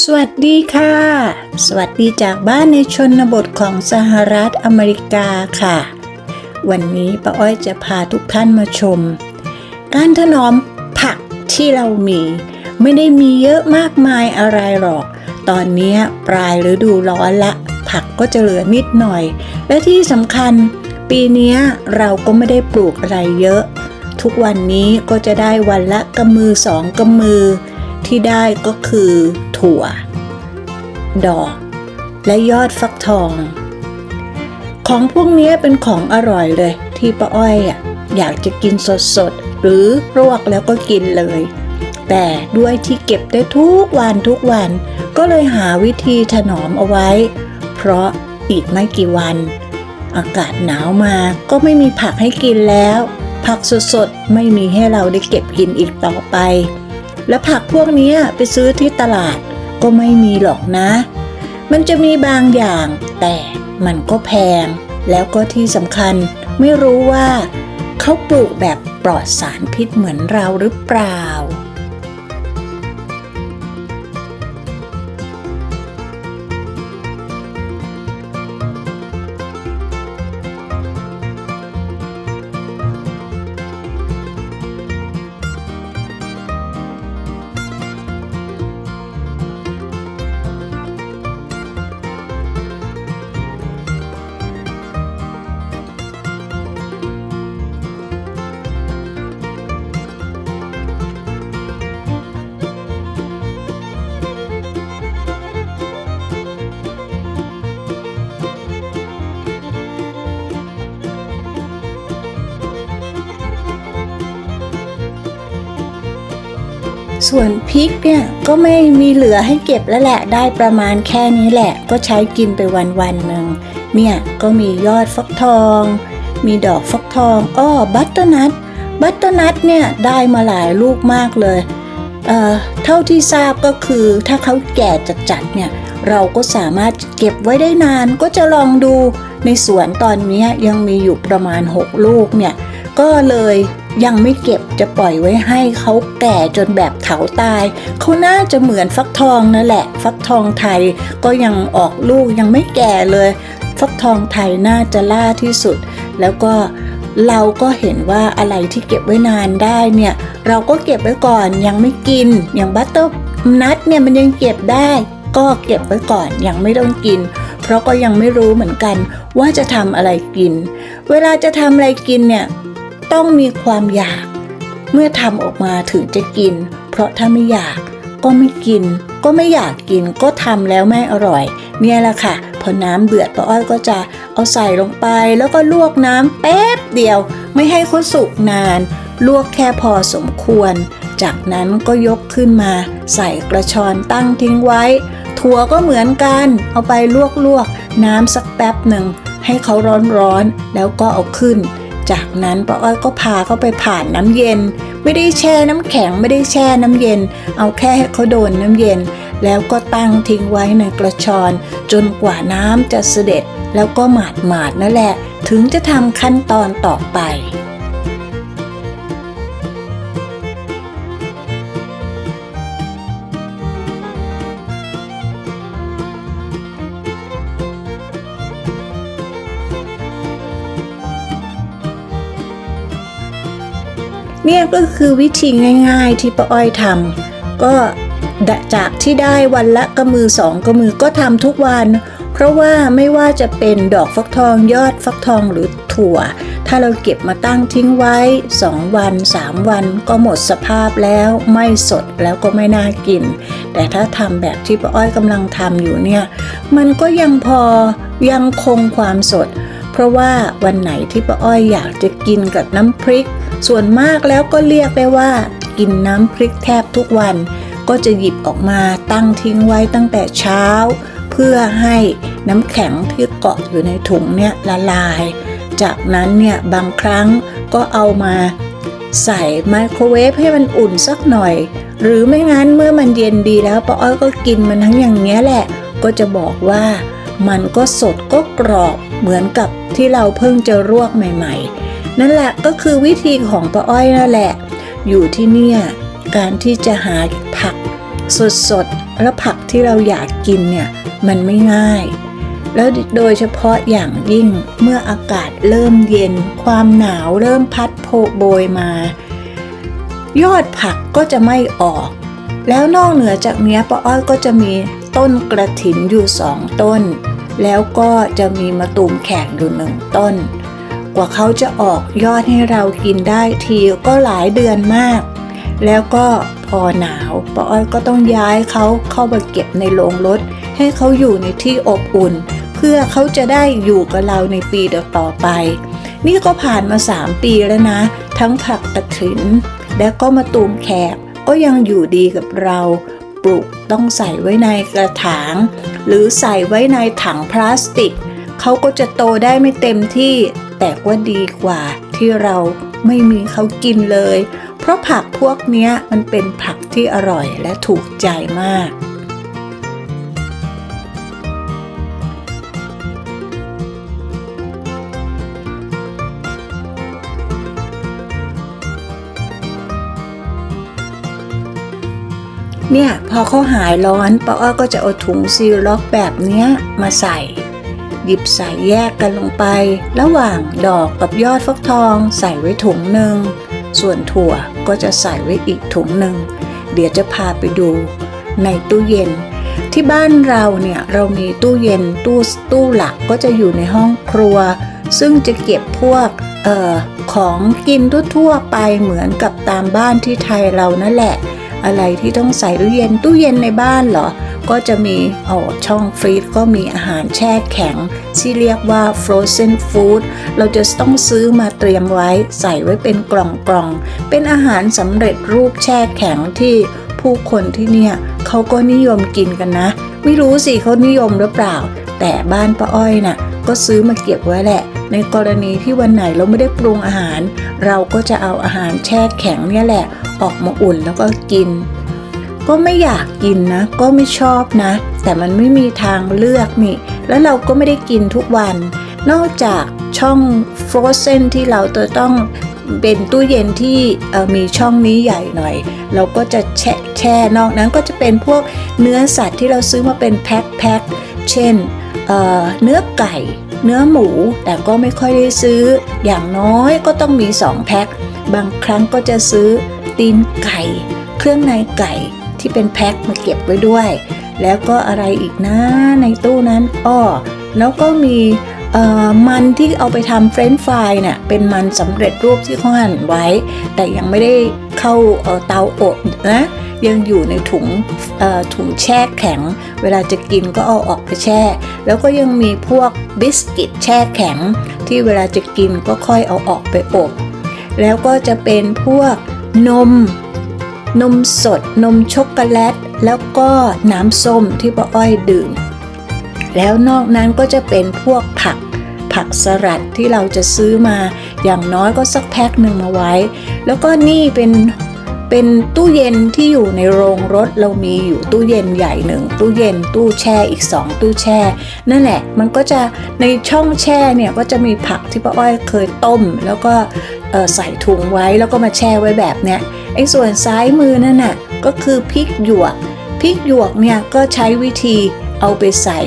สวัสดีค่ะ สวัสดีจากบ้านในชนบทของสหรัฐอเมริกาค่ะ วันนี้ป้าอ้อยจะพาทุกท่านมาชม การถนอมผักที่เรามี ไม่ได้มีเยอะมากมายอะไรหรอก ตอนนี้ปลายฤดูร้อนละ ผักก็จะเหลือนิดหน่อย และที่สำคัญ ปีนี้เราก็ไม่ได้ปลูกอะไรเยอะ ทุกวันนี้ก็จะได้วันละกำมือสองกำมือ ที่ได้ก็คือ ถั่ว ดอก และยอดฟักทอง ของพวกนี้เป็นของอร่อยเลย ที่ป้าอ้อยอยากจะกินสดๆ หรือรวกแล้วก็กินเลย แต่ด้วยที่เก็บได้ทุกวันทุกวัน ก็เลยหาวิธีถนอมเอาไว้ เพราะอีกไม่กี่วัน อากาศหนาวมาก็ไม่มีผักให้กินแล้ว ผักสดๆ ไม่มีให้เราได้เก็บกินอีกต่อไป และผักพวกนี้ไปซื้อที่ตลาดก็ไม่มีหรอกนะ มันจะมีบางอย่าง แต่มันก็แพง แล้วก็ที่สำคัญไม่รู้ว่า เขาปลูกแบบปลอดสารพิษเหมือนเราหรือเปล่า ส่วนพริกเนี่ยก็ไม่มีเหลือให้เก็บแล้วแหละ ได้ประมาณแค่นี้แหละ ก็ใช้กินไปวันวันหนึ่งเนี่ยก็มียอดฟักทอง มีดอกฟักทองอ้อบัตเตอร์นัทบัตเตอร์นัทเนี่ยได้มาหลายลูกมากเลยเอ่อเท่าที่ทราบก็คือถ้าเขาแก่จัดๆเนี่ยเราก็สามารถเก็บไว้ได้นานก็จะลองดูในสวนตอนนี้ยังมีอยู่ประมาณ 6 ลูกเนี่ยก็เลย ยังไม่เก็บจะปล่อยไว้ให้เขาแก่จนแบบเถาตาย เขาน่าจะเหมือนฟักทองนั่นแหละ ฟักทองไทยก็ยังออกลูกยังไม่แก่เลย ฟักทองไทยน่าจะล่าที่สุด แล้วก็เราก็เห็นว่าอะไรที่เก็บไว้นานได้เนี่ย เราก็เก็บไว้ก่อนยังไม่กินอย่างบัตเตอร์นัทเนี่ยมันยังเก็บได้ ก็เก็บไว้ก่อนยังไม่ต้องกิน เพราะก็ยังไม่รู้เหมือนกันว่าจะทำอะไรกิน เวลาจะทำอะไรกินเนี่ย ต้องมีความอยาก เมื่อทำออกมาถึงจะกิน เพราะถ้าไม่อยากก็ไม่กิน ก็ไม่อยากกินก็ทำแล้วไม่อร่อย เนี่ยแหละค่ะ พอน้ำเดือดป้าอ้อยก็จะเอาใส่ลงไป แล้วก็ลวกน้ำแป๊บเดียว ไม่ให้เขาสุกนาน ลวกแค่พอสมควร จากนั้นก็ยกขึ้นมา ใส่กระชอนตั้งทิ้งไว้ ถั่วก็เหมือนกัน เอาไปลวกๆน้ำสักแป๊บหนึ่งให้เขาร้อนๆแล้วก็เอาขึ้น จากนั้นป้าอ้อยก็พาเขาไปผ่านน้ำเย็น ไม่ได้แช่น้ำแข็งไม่ได้แช่น้ำเย็น เอาแค่ให้เขาโดนน้ำเย็น แล้วก็ตั้งทิ้งไว้ในกระชอน จนกว่าน้ำจะเสด็จ แล้วก็หมาดหมาดนั่นแหละ ถึงจะทำขั้นตอนต่อไป เนี่ยก็คือวิธีง่าย ๆ ที่ป้าอ้อยทำก็จากที่ได้วันละกำมือสองกำมือก็ทำทุกวัน เพราะว่าไม่ว่าจะเป็นดอกฟักทองยอดฟักทองหรือถั่ว ถ้าเราเก็บมาตั้งทิ้งไว้ 2 วัน 3 วันก็หมดสภาพแล้วไม่สดแล้วก็ไม่น่ากิน แต่ถ้าทำแบบที่ป้าอ้อยกำลังทำอยู่เนี่ย มันก็ยังพอยังคงความสด เพราะว่าวันไหนที่ป้าอ้อยอยากจะกินกับน้ำพริก ส่วนมากแล้วก็เรียกได้ว่า กินน้ำพริกแทบทุกวัน ก็จะหยิบออกมาตั้งทิ้งไว้ตั้งแต่เช้า เพื่อให้น้ำแข็งที่เกาะอยู่ในถุงเนี่ยละลาย จากนั้นเนี่ยบางครั้งก็เอามาใส่ไมโครเวฟให้มันอุ่นสักหน่อย หรือไม่งั้นเมื่อมันเย็นดีแล้วป้าอ้อยก็กินมันทั้งอย่างเนี้ยแหละ ก็จะบอกว่ามันก็สดก็กรอบเหมือนกับที่เราเพิ่งจะรวกใหม่ ๆ นั่นแหละก็คือวิธีของป้าอ้อยนั่นแหละ อยู่ที่เนี่ยการที่จะหาผักสดๆ แล้วผักที่เราอยากกินเนี่ยมันไม่ง่าย แล้วโดยเฉพาะอย่างยิ่งเมื่ออากาศเริ่มเย็น ความหนาวเริ่มพัดโผโบยมา ยอดผักก็จะไม่ออก แล้วนอกเหนือจากเนี้ยป้าอ้อยก็จะมีต้นกระถินอยู่สองต้น แล้วก็จะมีมะตูมแขกอยู่หนึ่งต้น กว่าเขาจะออกยอดให้เรากินได้ทีก็หลายเดือนมาก แล้วก็พอหนาวป้าอ้อยก็ต้องย้ายเขาเข้ามาเก็บในโรงรถ ให้เขาอยู่ในที่อบอุ่น เพื่อเขาจะได้อยู่กับเราในปีต่อไป นี่ก็ผ่านมา 3 ปีแล้วนะ ทั้งผักกระถิน และก็มาตูมแขกก็ยังอยู่ดีกับเราปลูกต้องใส่ไว้ในกระถาง หรือใส่ไว้ในถังพลาสติก เขาก็จะโตได้ไม่เต็มที่ แต่ว่าดีกว่าที่เราไม่มีเขากินเลย เพราะผักพวกนี้มันเป็นผักที่อร่อยและถูกใจมากเนี่ยพอเขาหายร้อนป้าอ้อก็จะเอาถุงซีลล็อกแบบเนี้ยมาใส่ หยิบใส่แยกกันลงไป ระหว่างดอกกับยอดฟักทองใส่ไว้ถุงหนึ่ง ส่วนถั่วก็จะใส่ไว้อีกถุงหนึ่ง เดี๋ยวจะพาไปดู ในตู้เย็น ที่บ้านเราเนี่ยเรามีตู้เย็นตู้ตู้หลักก็จะอยู่ในห้องครัว ซึ่งจะเก็บพวกเอ่อของกินทั่วๆไปเหมือนกับตามบ้านที่ไทยเรานั่นแหละ อะไรที่ต้องใส่ตู้เย็นตู้เย็นในบ้านเหรอ ก็จะมีอ๋อช่องฟรีซก็มีอาหารแช่แข็ง ที่เรียกว่า frozen food เราจะต้องซื้อมาเตรียมไว้ใส่ไว้เป็นกล่องๆ เป็นอาหารสำเร็จรูปแช่แข็งที่ผู้คนที่เนี่ยเขาก็นิยมกินกันนะ ไม่รู้สิเขานิยมหรือเปล่า แต่บ้านป้าอ้อยน่ะก็ซื้อมาเก็บไว้แหละ ในกรณีที่วันไหนเราไม่ได้ปรุงอาหาร เราก็จะเอาอาหารแช่แข็งเนี่ยแหละ ออกมาอุ่นแล้วก็กิน ก็ไม่อยากกินนะ ก็ไม่ชอบนะ แต่มันไม่มีทางเลือกนี่ แล้วเราก็ไม่ได้กินทุกวัน นอกจากช่อง frozen ที่เราจะต้องเป็นตู้เย็นที่มีช่องนี้ใหญ่หน่อย เราก็จะแช่แช่นอกนั้นก็จะเป็นพวกเนื้อสัตว์ที่เราซื้อมาเป็นแพ็คแพ็คเช่นเเนื้อไก่ เนื้อหมูแต่ก็ไม่ค่อยได้ซื้อ อย่างน้อยก็ต้องมี 2 แพ็คบางครั้งก็จะซื้อ ตีนไก่ เครื่องในไก่ที่เป็นแพ็คมาเก็บไว้ด้วย แล้วก็อะไรอีกนะในตู้นั้นอ้อแล้วก็มีมันที่เอาไปทำเฟรนช์ฟรายเนี่ยเป็นมันสำเร็จรูปที่เขาหั่นไว้ แต่ยังไม่ได้เข้าเตาอบนะยังอยู่ในถุงถุงแช่แข็ง เวลาจะกินก็เอาออกไปแช่ แล้วก็ยังมีพวกบิสกิตแช่แข็ง ที่เวลาจะกินก็ค่อยเอาออกไปอบ แล้วก็จะเป็นพวก นม นมสด นมช็อกโกแลต แล้วก็น้ำส้มที่ป้าอ้อยดื่ม แล้วนอกนั้นก็จะเป็นพวกผักผักสลัดที่เราจะซื้อมาอย่างน้อยก็สักแพ็คหนึ่งมาไว้ แล้วก็นี่เป็น เป็นตู้เย็นที่อยู่ในโรงรถเรามีอยู่ตู้เย็นใหญ่หนึ่งตู้เย็นตู้แช่อีกสองตู้แช่ นั่นแหละมันก็จะในช่องแช่เนี่ยก็จะมีผักที่ป้าอ้อยเคยต้ม แล้วก็ใส่ถุงไว้แล้วก็มาแช่ไว้แบบเนี้ยไอ้ส่วนซ้ายมือนั่นน่ะก็คือพริกหยวกพริกหยวกเนี่ยก็ใช้วิธีเอาไปใส่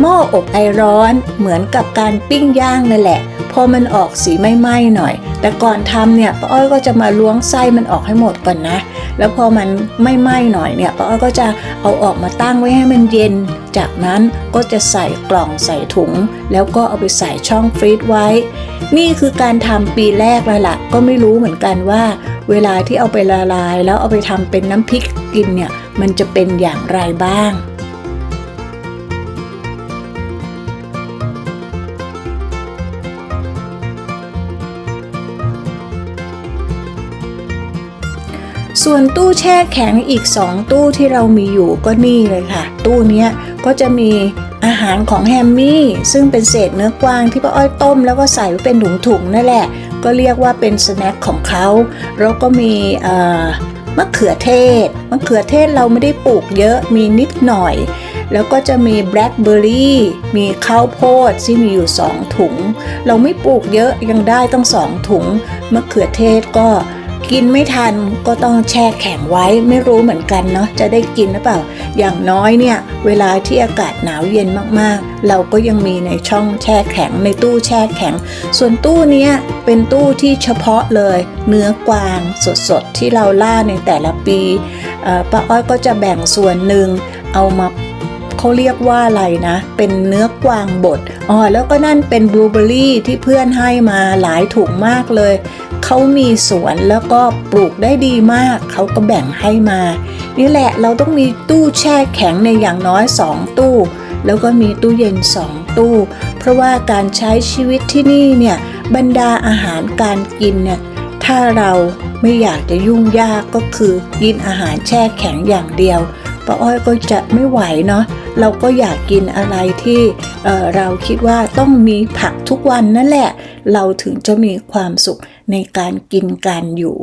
หม้ออบไอร้อนเหมือนกับการปิ้งย่างนั่นแหละ พอมันออกสีไม่ไหม้หน่อย แต่ก่อนทำเนี่ยป้าอ้อยก็จะมาล้วงไส้มันออกให้หมดก่อนนะ แล้วพอมันไม่ไหม้หน่อยเนี่ยป้าอ้อยก็จะเอาออกมาตั้งไว้ให้มันเย็น จากนั้นก็จะใส่กล่องใส่ถุง แล้วก็เอาไปใส่ช่องฟรีซไว้ นี่คือการทำปีแรกแล้วล่ะก็ไม่รู้เหมือนกันว่า เวลาที่เอาไปละลาย แล้วเอาไปทำเป็นน้ำพริกกินเนี่ยมันจะเป็นอย่างไรบ้าง ส่วนตู้แช่แข็งอีก 2 ตู้ที่เรามีอยู่ก็นี่เลยค่ะ ตู้นี้ก็จะมีอาหารของแฮมมี่ ซึ่งเป็นเศษเนื้อกวางที่ป้าอ้อยต้ม แล้วก็ใส่ไว้เป็นถุงๆนั่นแหละ ก็เรียกว่าเป็นสแน็คของเขาแล้วก็มีมะเขือเทศ มะเขือเทศเราไม่ได้ปลูกเยอะมีนิดหน่อย แล้วก็จะมีแบล็คเบอร์รี่มีข้าวโพดที่มีอยู่ 2 ถุง เราไม่ปลูกเยอะยังได้ตั้ง2 ถุง มะเขือเทศก็ กินไม่ทันก็ต้องแช่แข็งไว้ไม่รู้เหมือนกันเนาะจะได้กินหรือเปล่า อย่างน้อยเนี่ย เวลาที่อากาศหนาวเย็นมากๆ เราก็ยังมีในช่องแช่แข็งในตู้แช่แข็ง ส่วนตู้เนี้ยเป็นตู้ที่เฉพาะเลย เนื้อกวางสดๆ ที่เราล่าในแต่ละปีป้าอ้อยก็จะแบ่งส่วนหนึ่งเอามา เขาเรียกว่าอะไรนะ เป็นเนื้อกวางบดอ๋อแล้วก็นั่นเป็นบลูเบอร์รี่ที่เพื่อนให้มาหลายถุงมากเลย เขามีสวนแล้วก็ปลูกได้ดีมาก เขาก็แบ่งให้มา นี่แหละเราต้องมีตู้แช่แข็งในอย่างน้อย 2 ตู้ แล้วก็มีตู้เย็น 2 ตู้ เพราะว่าการใช้ชีวิตที่นี่เนี่ยบรรดาอาหารการกินเนี่ยถ้าเราไม่อยากจะยุ่งยากก็คือกินอาหารแช่แข็งอย่างเดียวป้าอ้อยก็จะไม่ไหวเนาะ เราก็อยากกินอะไรที่เเราคิดว่าต้องมีผักทุกวันนั่นแหละ เราถึงจะมีความสุขในการกินการอยู่